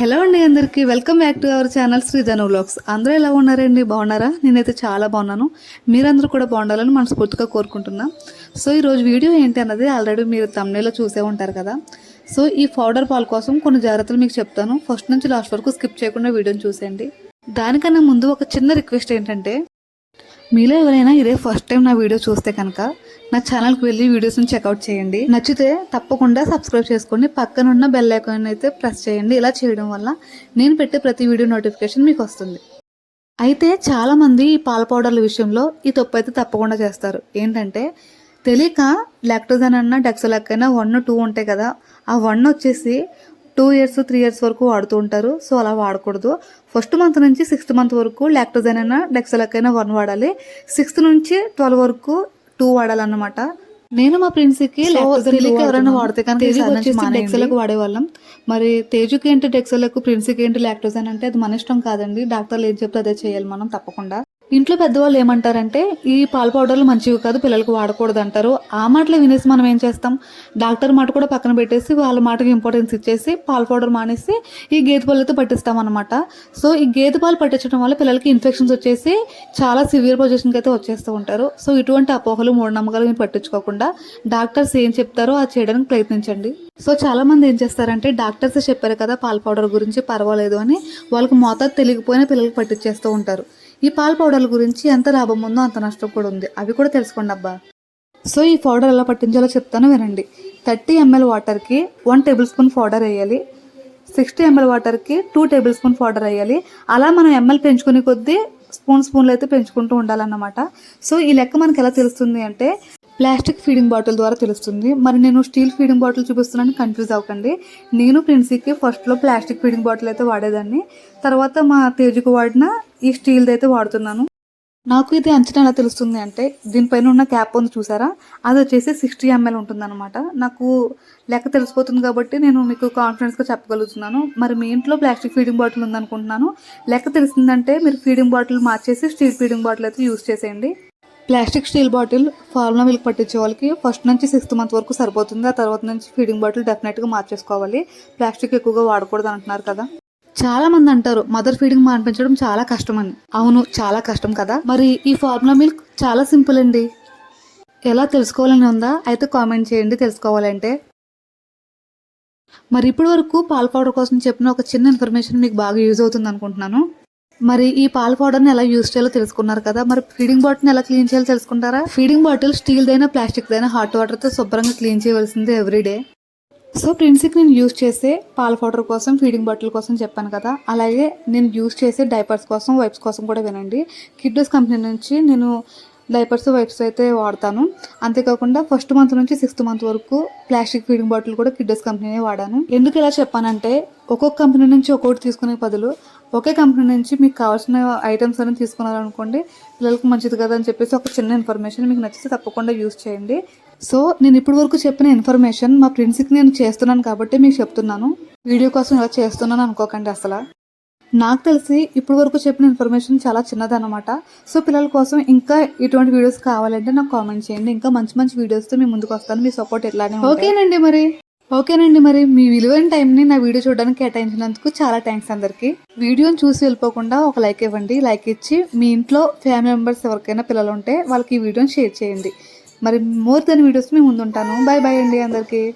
Hello అండి అందరికీ. Welcome back to our channel Sridhanu vlogs అందరూ ఎలా ఉన్నారండి? బాగున్నారా? నేనైతే చాలా బాగున్నాను. మీరందరూ కూడా బాగుండాలని మనస్ఫూర్తిగా కోరుకుంటున్నా. సో ఈరోజు వీడియో ఏంటి అన్నది ఆల్రెడీ మీరు తమ్నేలో చూసే ఉంటారు కదా. సో ఈ పౌడర్ పాల్ కోసం కొన్ని జాగ్రత్తలు మీకు చెప్తాను. ఫస్ట్ నుంచి లాస్ట్ వరకు స్కిప్ చేయకుండా వీడియోని చూసేయండి. దానికన్నా ముందు ఒక చిన్న రిక్వెస్ట్ ఏంటంటే మీలో ఎవరైనా ఇదే ఫస్ట్ టైం నా వీడియో చూస్తే కనుక నా ఛానల్కి వెళ్ళి వీడియోస్ని చెక్అవుట్ చేయండి. నచ్చితే తప్పకుండా సబ్స్క్రైబ్ చేసుకోండి. పక్కన ఉన్న బెల్ ఐకాన్ అయితే ప్రెస్ చేయండి. ఇలా చేయడం వల్ల నేను పెట్టే ప్రతి వీడియో నోటిఫికేషన్ మీకు వస్తుంది. అయితే చాలామంది ఈ పాల పౌడర్ల విషయంలో ఈ తప్పు అయితే తప్పకుండా చేస్తారు. ఏంటంటే తెలియక లాక్టోజన్ అన్న డెక్సలాక్ అయినా వన్ టూ ఉంటాయి కదా. ఆ వన్ వచ్చేసి టూ ఇయర్స్ త్రీ ఇయర్స్ వరకు వాడుతూ ఉంటారు. సో అలా వాడకూడదు. ఫస్ట్ మంత్ నుంచి సిక్స్త్ మంత్ వరకు లాక్టోజన్ అయినా డెక్సలాక్ అయినా వన్ వాడాలి. సిక్స్త్ నుంచి ట్వెల్వ్ వరకు టూ వాడాలన్నమాట. నేను మా ప్రిన్సీకి ఎవరైనా వాడితే కనుక డెక్సలకు వాడేవాళ్ళం. మరి తేజుకి ఏంటి డెక్సలకు ప్రిన్సీకి ఏంటి లాక్టోజన్ అంటే అది మన ఇష్టం కాదండి. డాక్టర్లు ఏం చెప్తే అదే చేయాలి మనం తప్పకుండా. ఇంట్లో పెద్దవాళ్ళు ఏమంటారంటే ఈ పాల పౌడర్లు మంచివి కాదు పిల్లలకు వాడకూడదు అంటారు ఆ మాటలు వినేసి మనం ఏం చేస్తాం? డాక్టర్ మాట కూడా పక్కన పెట్టేసి వాళ్ళ మాటకి ఇంపార్టెన్స్ ఇచ్చేసి పాల పౌడర్ మానేసి ఈ గేదె పాలతో పట్టిస్తాం అనమాట సో ఈ గేదె పాలు పట్టించడం వల్ల పిల్లలకి ఇన్ఫెక్షన్స్ వచ్చేసి చాలా సివియర్ పొజిషన్కి అయితే వచ్చేస్తూ ఉంటారు. సో ఇటువంటి అపోహలు మూఢనమ్మకాలు మీరు పట్టించుకోకుండా డాక్టర్స్ ఏం చెప్తారో అది చేయడానికి ప్రయత్నించండి. సో చాలా మంది ఏం చేస్తారంటే డాక్టర్స్ చెప్పారు కదా పాల పౌడర్ గురించి పర్వాలేదు అని. వాళ్ళకి మోతాదు తెలియకపోయినా పిల్లలకి పట్టించేస్తూ ఉంటారు. ఈ పాల పౌడర్ల గురించి ఎంత లాభం ఉందో అంత నష్టం కూడా ఉంది. అవి కూడా తెలుసుకోండి అబ్బా. సో ఈ పౌడర్ ఎలా పట్టించాలో చెప్తాను వినండి. థర్టీ ఎంఎల్ వాటర్కి వన్ టేబుల్ స్పూన్ పౌడర్ వేయాలి. సిక్స్టీ ఎంఎల్ వాటర్కి టూ టేబుల్ స్పూన్ పౌడర్ వేయాలి. అలా మనం ఎంఎల్ పెంచుకునే కొద్దీ స్పూన్ స్పూన్లు అయితే పెంచుకుంటూ ఉండాలన్నమాట. సో ఈ లెక్క మనకి ఎలా తెలుస్తుంది అంటే ప్లాస్టిక్ ఫీడింగ్ బాటిల్ ద్వారా తెలుస్తుంది. మరి నేను స్టీల్ ఫీడింగ్ బాటిల్ చూపిస్తున్నాను కన్ఫ్యూజ్ అవ్వకండి. నేను ప్రిన్సీకి ఫస్ట్లో ప్లాస్టిక్ ఫీడింగ్ బాటిల్ అయితే వాడేదాన్ని. తర్వాత మా తేజుకు వాడిన ఈ స్టీల్ది అయితే వాడుతున్నాను. నాకు ఇది అంచనా ఎలా తెలుస్తుంది అంటే దీనిపైన ఉన్న క్యాప్ ఉంది చూసారా? అది వచ్చేసి సిక్స్టీ ఎంఎల్ ఉంటుందన్నమాట. నాకు లెక్క తెలిసిపోతుంది కాబట్టి నేను మీకు కాన్ఫిడెన్స్గా చెప్పగలుగుతున్నాను. మరి మీ ఇంట్లో ప్లాస్టిక్ ఫీడింగ్ బాటిల్ ఉందనుకుంటున్నాను. లెక్క తెలిసిందంటే మీరు ఫీడింగ్ బాటిల్ మార్చేసి స్టీల్ ఫీడింగ్ బాటిల్ అయితే యూస్ చేసేయండి. Plastic steel bottle formula milk పట్టించే వాళ్ళకి ఫస్ట్ నుంచి సిక్స్త్ మంత్ వరకు సరిపోతుంది. ఆ తర్వాత నుంచి ఫీడింగ్ బాటిల్ డెఫినెట్గా మార్చేసుకోవాలి. ప్లాస్టిక్ ఎక్కువగా వాడకూడదు అంటున్నారు కదా. చాలా మంది అంటారు మదర్ ఫీడింగ్ మానిపించడం చాలా కష్టం అని. అవును చాలా కష్టం కదా. మరి ఈ ఫార్ములా మిల్క్ చాలా సింపుల్ అండి. ఎలా తెలుసుకోవాలని ఉందా? అయితే కామెంట్ చేయండి తెలుసుకోవాలంటే. మరి ఇప్పటి వరకు పాల పౌడర్ కోసం చెప్పిన ఒక చిన్న ఇన్ఫర్మేషన్ మీకు బాగా యూజ్ అవుతుంది అనుకుంటున్నాను. మరి ఈ పాల పౌడర్ని ఎలా యూజ్ చేయాలో తెలుసుకున్నారు కదా. మరి ఫీడింగ్ బాటిల్ని ఎలా క్లీన్ చేయాలో తెలుసుకుంటారా? ఫీడింగ్ బాటిల్ స్టీల్ దైనా ప్లాస్టిక్ దైనా హాట్ వాటర్తో శుభ్రంగా క్లీన్ చేయవలసిందే ఎవ్రీడే సో ప్రిన్సిక్ నేను యూజ్ చేసే పాల పౌడర్ కోసం ఫీడింగ్ బాటిల్ కోసం చెప్పాను కదా. అలాగే నేను యూజ్ చేసే డైపర్స్ కోసం వైప్స్ కోసం కూడా వినండి. కిడ్డోస్ కంపెనీ నుంచి నేను డైపర్స్ వైప్స్ అయితే వాడతాను. అంతేకాకుండా ఫస్ట్ మంత్ నుంచి సిక్స్త్ మంత్ వరకు ప్లాస్టిక్ ఫీడింగ్ బాటిల్ కూడా కిడ్డస్ కంపెనీనే వాడాను. ఎందుకు ఇలా చెప్పానంటే ఒక్కొక్క కంపెనీ నుంచి ఒక్కొక్కటి తీసుకునే బదులు ఒకే కంపెనీ నుంచి మీకు కావాల్సిన ఐటమ్స్ అనేవి తీసుకున్నారనుకోండి పిల్లలకు మంచిది కదా అని చెప్పేసి ఒక చిన్న ఇన్ఫర్మేషన్ మీకు నచ్చితే తప్పకుండా యూస్ చేయండి. సో నేను ఇప్పటి వరకు చెప్పిన ఇన్ఫర్మేషన్ మా ఫ్రెండ్స్కి నేను చేస్తున్నాను కాబట్టి మీకు చెప్తున్నాను. వీడియో కోసం ఇలా చేస్తున్నాను అనుకోకండి అసలు. నాకు తెలిసి ఇప్పటి వరకు చెప్పిన ఇన్ఫర్మేషన్ చాలా చిన్నదనమాట సో పిల్లల కోసం ఇంకా ఇటువంటి వీడియోస్ కావాలంటే నాకు కామెంట్ చేయండి. ఇంకా మంచి మంచి వీడియోస్తో మీ ముందుకు వస్తాను. మీ సపోర్ట్ ఎట్లానే ఓకేనండి మరి. ఓకేనండి మరి. మీ విలువైన టైంని నా వీడియో చూడడానికి కేటాయించినందుకు చాలా థ్యాంక్స్ అందరికీ. వీడియోని చూసి వెళ్ళిపోకుండా ఒక లైక్ ఇవ్వండి. లైక్ ఇచ్చి మీ ఇంట్లో ఫ్యామిలీ మెంబర్స్ ఎవరికైనా పిల్లలు ఉంటే వాళ్ళకి ఈ వీడియోని షేర్ చేయండి. మరి మోర్ దెన్ వీడియోస్ మీ ముందుంటాను. బాయ్ బాయ్ అండి అందరికీ.